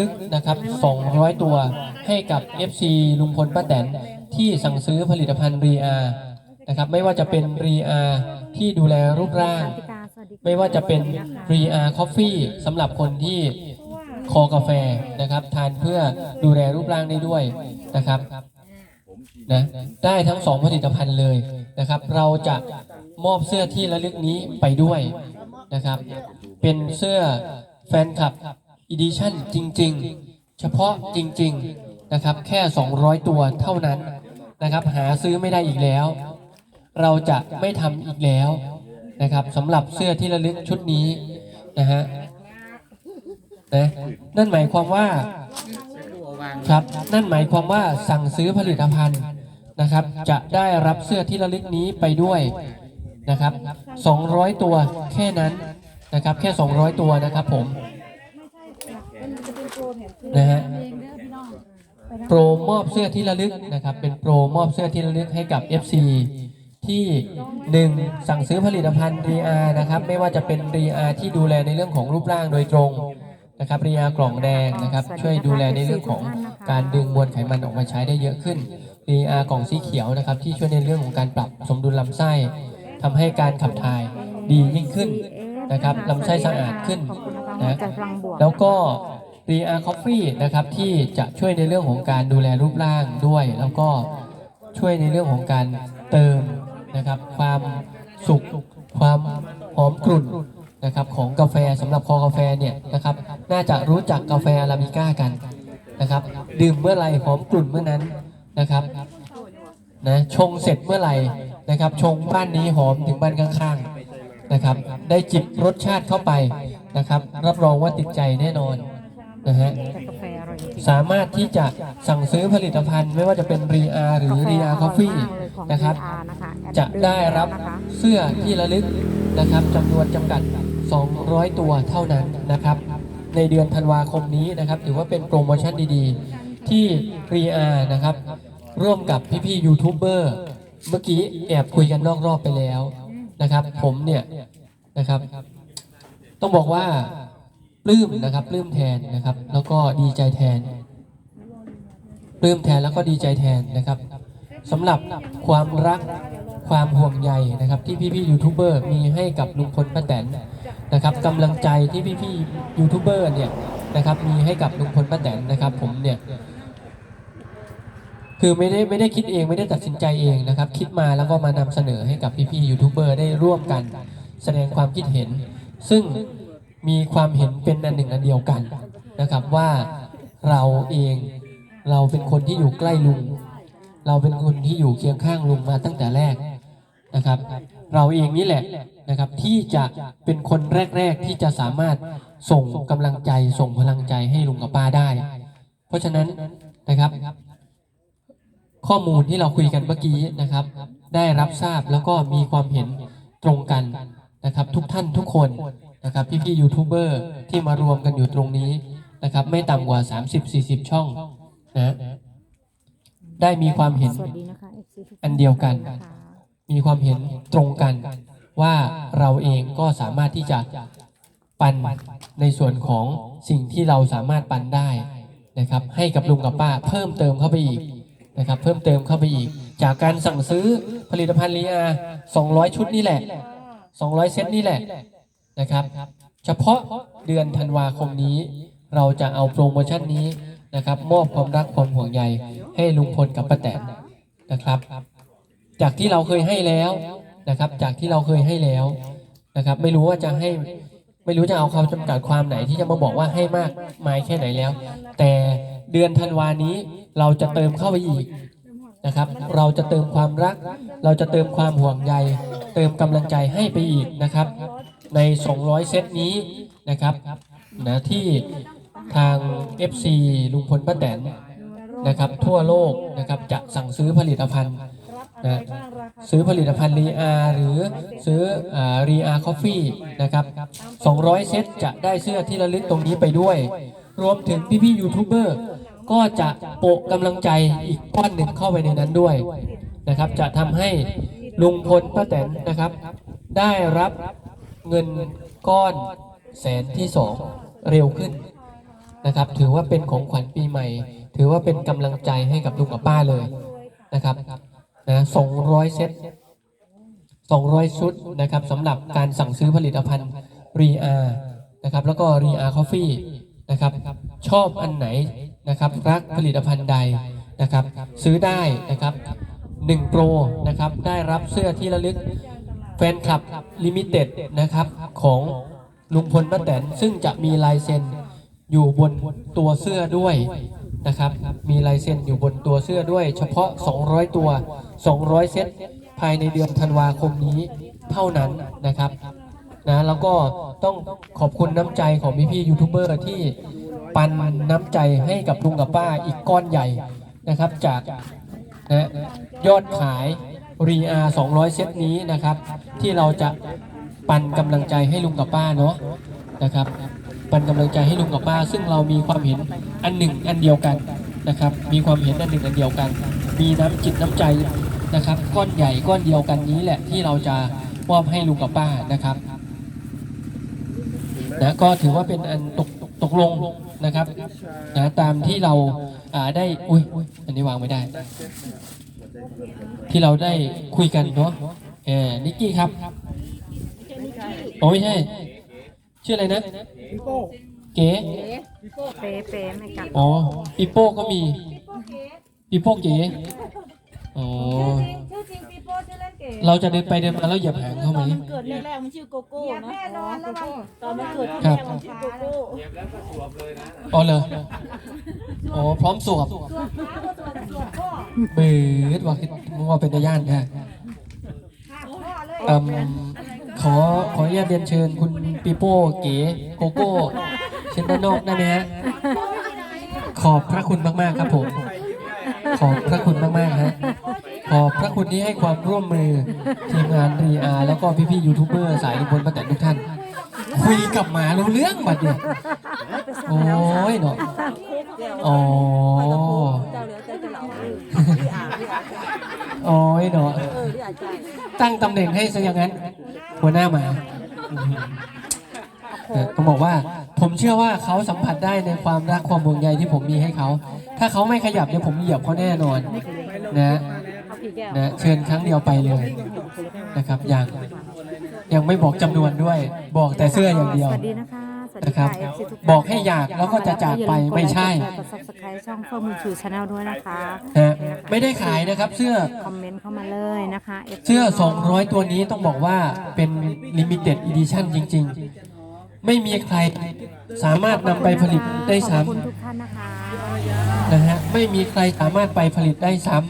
ลึกนะครับ 200 ตัวให้กับ FC ลุงพลป้าแตนที่สั่งซื้อผลิตภัณฑ์รีอานะครับ ไม่ว่าจะเป็นรีอาที่ดูแลรูปร่าง ไม่ว่าจะเป็นรีอาคอฟฟี่สำหรับคนที่คอกาแฟนะครับ ทานเพื่อดูแลรูปร่างได้ด้วยนะครับนะได้ทั้งสองผลิตภัณฑ์เลยนะครับ เราจะมอบเสื้อที่ระลึกนี้ไปด้วยนะครับ เป็นเสื้อแฟนคลับ อีดิชั่นจริง ๆ เฉพาะจริง ๆ นะครับ แค่ 200 ตัวเท่านั้นนะครับ หาซื้อไม่ได้อีกแล้ว เราจะไม่ทำอีกแล้วนะครับสำหรับเสื้อที่ระลึกชุดนี้นะฮะนะนั่นหมายความว่าครับนั่นหมายความว่าสั่งซื้อผลิตภัณฑ์นะครับ จะได้รับเสื้อที่ระลึกนี้ไปด้วยนะครับ 200 ตัวแค่นั้นนะครับ แค่ 200 ตัวนะครับผม นะฮะโปรมอบเสื้อที่ระลึกนะครับ เป็นโปรมอบเสื้อที่ระลึกให้กับ FC ที่ 1 สั่งซื้อผลิตภัณฑ์รีอานะครับ ไม่ว่าจะเป็นรีอาที่ดูแลในเรื่องของรูปร่างโดยตรงนะครับรีอากล่องแดงนะครับ ช่วยดูแลในเรื่องของการดึงมวลไขมันออกมาใช้ได้เยอะขึ้นรีอากล่องสีเขียวนะครับ ที่ช่วยในเรื่องของการปรับสมดุลลำไส้ทำให้การขับถ่ายดียิ่งขึ้นนะครับลำไส้สะอาดขึ้นนะจากพลังบวกแล้วก็ รีอาคอฟฟี่นะครับที่จะช่วยในเรื่องของการดูแลรูปร่างด้วย แล้วก็ช่วยในเรื่องของการเติมนะครับ ความสุขความหอมกรุ่นนะครับของกาแฟสำหรับคอกาแฟเนี่ยนะครับน่าจะรู้จักกาแฟอาราบิก้ากันนะครับ ดื่มเมื่อไหร่หอมกลุ่นเมื่อนั้นนะครับนะชงเสร็จเมื่อไหร่นะครับ ชงบ้านนี้หอมถึงบ้านข้างๆนะครับ ได้จิบรสชาติเข้าไปนะครับ รับรองว่าติดใจแน่นอน นะฮะแต่กาแฟอร่อยจริงสามารถที่จะสั่งซื้อผลิตภัณฑ์ ไม่ว่าจะเป็นรีอาหรือรีอาคอฟฟี่นะครับ จะได้รับเสื้อที่ระลึกนะครับจำนวนจำกัด 200 ตัวเท่านั้นนะครับ ในเดือนธันวาคมนี้นะครับ ถือว่าเป็นโปรโมชั่นดีๆ ที่รีอานะครับ ร่วมกับพี่ๆยูทูบเบอร์เมื่อกี้แอบคุยกันนอกรอบไปแล้วนะครับ ผมเนี่ยนะครับ ต้องบอกว่า ปลื้มนะครับปลื้มแทนนะครับ แล้วก็ดีใจแทนปลื้มแทนแล้วก็ดีใจแทนนะครับสำหรับความรักความห่วงใยนะครับ ที่พี่ๆยูทูบเบอร์มีให้กับลุงพลป้าแตนนะครับกำลังใจที่พี่ๆยูทูบเบอร์เนี่ยนะครับ มีให้กับลุงพลป้าแตนนะครับ ผมเนี่ยคือไม่ได้ไม่ได้คิดเองไม่ได้ตัดสินใจเองนะครับ คิดมาแล้วก็มานำเสนอให้กับพี่ๆยูทูบเบอร์ได้ร่วมกัน แสดงความคิดเห็น ซึ่ง มีความเห็นเป็นอันหนึ่งอันเดียวกันนะครับว่าเราเองเราเป็นคนที่อยู่ใกล้ลุง เราเป็นคนที่อยู่เคียงข้างลุงมาตั้งแต่แรกนะครับ เราเองนี่แหละนะครับที่จะเป็นคนแรก ๆที่จะสามารถส่งกำลังใจส่งพลังใจให้ลุงกับป้าได้ เพราะฉะนั้นนะครับ ข้อมูลที่เราคุยกันเมื่อกี้นะครับ ได้รับทราบแล้วก็มีความเห็นตรงกันนะครับ ทุกท่านทุกคน นะครับพี่ๆยูทูบเบอร์ที่มารวมกันอยู่ตรงนี้นะครับไม่ต่ำกว่า 30-40 ช่องนะได้มีความเห็นสวัสดีนะคะ FC ทุกอันเดียวกันนะคะมีความเห็นตรงกันว่าเราเองก็สามารถที่จะปันในส่วนของสิ่งที่เราสามารถปันได้นะครับ ให้กับลุงกับป้าเพิ่มเติมเข้าไปอีกนะครับ เพิ่มเติมเข้าไปอีก จากการสั่งซื้อผลิตภัณฑ์ลีอา200 ชุดนี่แหละ 200 เซตนี่แหละ นะครับ เฉพาะเดือนธันวาคมนี้ เราจะเอาโปรโมชั่นนี้นะครับ มอบความรักความห่วงใยให้ลุงพลกับป้าแตนนะครับ จากที่เราเคยให้แล้วนะครับ จากที่เราเคยให้แล้วนะครับ ไม่รู้ว่าจะให้ไม่รู้จะเอาคำจำกัดความไหนที่จะมาบอกว่าให้มากมายแค่ไหนแล้ว แต่เดือนธันวานี้เราจะเติมเข้าไปอีกนะครับ เราจะเติมความรัก เราจะเติมความห่วงใย เติมกำลังใจให้ไปอีกนะครับ ใน 200 เซตนี้นะครับนะที่ทาง FC ลุงพลป้าแตนนะครับทั่วโลกนะครับจะสั่งซื้อผลิตภัณฑ์นะซื้อผลิตภัณฑ์รีอาหรือซื้อรีอาคอฟฟี่นะครับ 200 เซตจะได้เสื้อที่ระลึกตรงนี้ไปด้วย รวมถึงพี่ๆยูทูบเบอร์ก็จะโปะกำลังใจอีกก้อนหนึ่งเข้าไปในนั้นด้วยนะครับ จะทำให้ลุงพลป้าแตนนะครับ ได้รับ เงินก้อนแสนที่สองเร็วขึ้นนะครับ ถือว่าเป็นของขวัญปีใหม่ ถือว่าเป็นกำลังใจให้กับลุงกับป้าเลยนะครับนะสองร้อยเซตสองร้อยชุดนะครับสำหรับการสั่งซื้อผลิตภัณฑ์รีอานะครับแล้วก็รีอาคอฟฟี่นะครับชอบอันไหนนะครับรักผลิตภัณฑ์ใดนะครับ ซื้อได้นะครับ1โปรนะครับได้รับเสื้อที่ระลึก แฟนคลับลิมิเต็ดนะครับของลุงพลป้าแตนซึ่งจะมีลายเซ็นอยู่บนตัวเสื้อด้วยนะครับ มีลายเซ็นอยู่บนตัวเสื้อด้วย เฉพาะ 200 ตัว 200 เซตภายในเดือนธันวาคมนี้เท่านั้นนะครับนะแล้วก็ต้องขอบคุณน้ำใจของพี่ๆยูทูบเบอร์ที่ปันน้ำใจให้กับลุงกับป้าอีกก้อนใหญ่นะครับจากนะยอดขาย รีอา200 เซตนี้นะครับ ที่เราจะปันกำลังใจให้ลุงกับป้าเนาะนะครับปันกำลังใจให้ลุงกับป้า ซึ่งเรามีความเห็นอันหนึ่งอันเดียวกันนะครับ มีความเห็นอันหนึ่งอันเดียวกัน มีน้ำจิตน้ำใจนะครับ ก้อนใหญ่ก้อนเดียวกันนี้แหละที่เราจะมอบให้ลุงกับป้านะครับนะก็ถือว่าเป็นอันตกตกลงนะครับนะตามที่เราอ่าได้อุ้ยอันนี้วางไม่ได้ ที่เราได้คุยกันเนาะเออนิกกี้ครับโอ้ไม่ใช่ ชื่ออะไรนะเก๋เป๊ะเป๊ะไม่กันอ๋อปีโป้ก็มีปีโป้เก๋อ๋อ ริงปีโป้ชื่อเล่นเก๋เราจะเดินไปเดินมาแล้วเหยียบหางเขาไหมตอนมันเกิดแรกๆมันชื่อโกโก้เหยียบนะแน่นอนแล้วมันตอนมันเกิดที่แรบกมันชื่อโกโก้อ๋อเลยอ๋อพร้อมสวบส่วนขาก็ส่วนส่วนพ่อเบิดว่าคือมึงว่าเป็นตาย่านค่ะขาพ่อเลยเอ่มขอขออนุญาตเรียนเชิญคุณปีโป้เก๋โกโก้เชิญด้านนอกได้ไหมฮะขอบพระคุณมากๆครับผม ขอบพระคุณมากๆฮะ ขอบพระคุณที่ให้ความร่วมมือทีมงานรีอาแล้วก็พี่ๆยูทูบเบอร์สายลุงพลป้าแตนทุกท่าน คุยกับหมารู้เรื่องบัดเนี่ยโอ้ยเนาะอ๋อเจ้าเหลือใจจะเหล่าเออโอ้ยเนาะเออที่อาจารย์ตั้งตำแหน่งให้ซะอย่างนั้น หัวหน้าหมาอืมเออต้องบอกว่าผมเชื่อว่าเขาสัมผัสได้ในความรักความห่วงใยที่ผมมีให้เขา ถ้าเขาไม่ขยับเนี่ยผมเหยียบเขาแน่นอน นะเอากี่แก้ว นะเชิญครั้งเดียวไปเลยนะครับยังยังไม่บอกจำนวนด้วย บอกแต่เสื้ออย่างเดียวสวัสดีนะคะสวัสดีนะครับค่ะ FC ทุกท่านบอกให้อยากแล้วก็จะจากไปไม่ใช่อย่าลืมกดไลค์กดแชร์กด subscribe ช่องเฟิร์มมือถือชาแนลด้วยนะคะนะไม่ได้ขายนะครับเสื้อคอมเมนต์เข้ามาเลยนะคะ FC เสื้อ 200 ตัวนี้ต้องบอกว่าเป็น limited edition จริง ๆ ไม่มีใครสามารถนำไปผลิตได้ขอบคุณซ้ำทุกท่านนะคะนะฮะไม่มีใครสามารถไปผลิตได้ซ้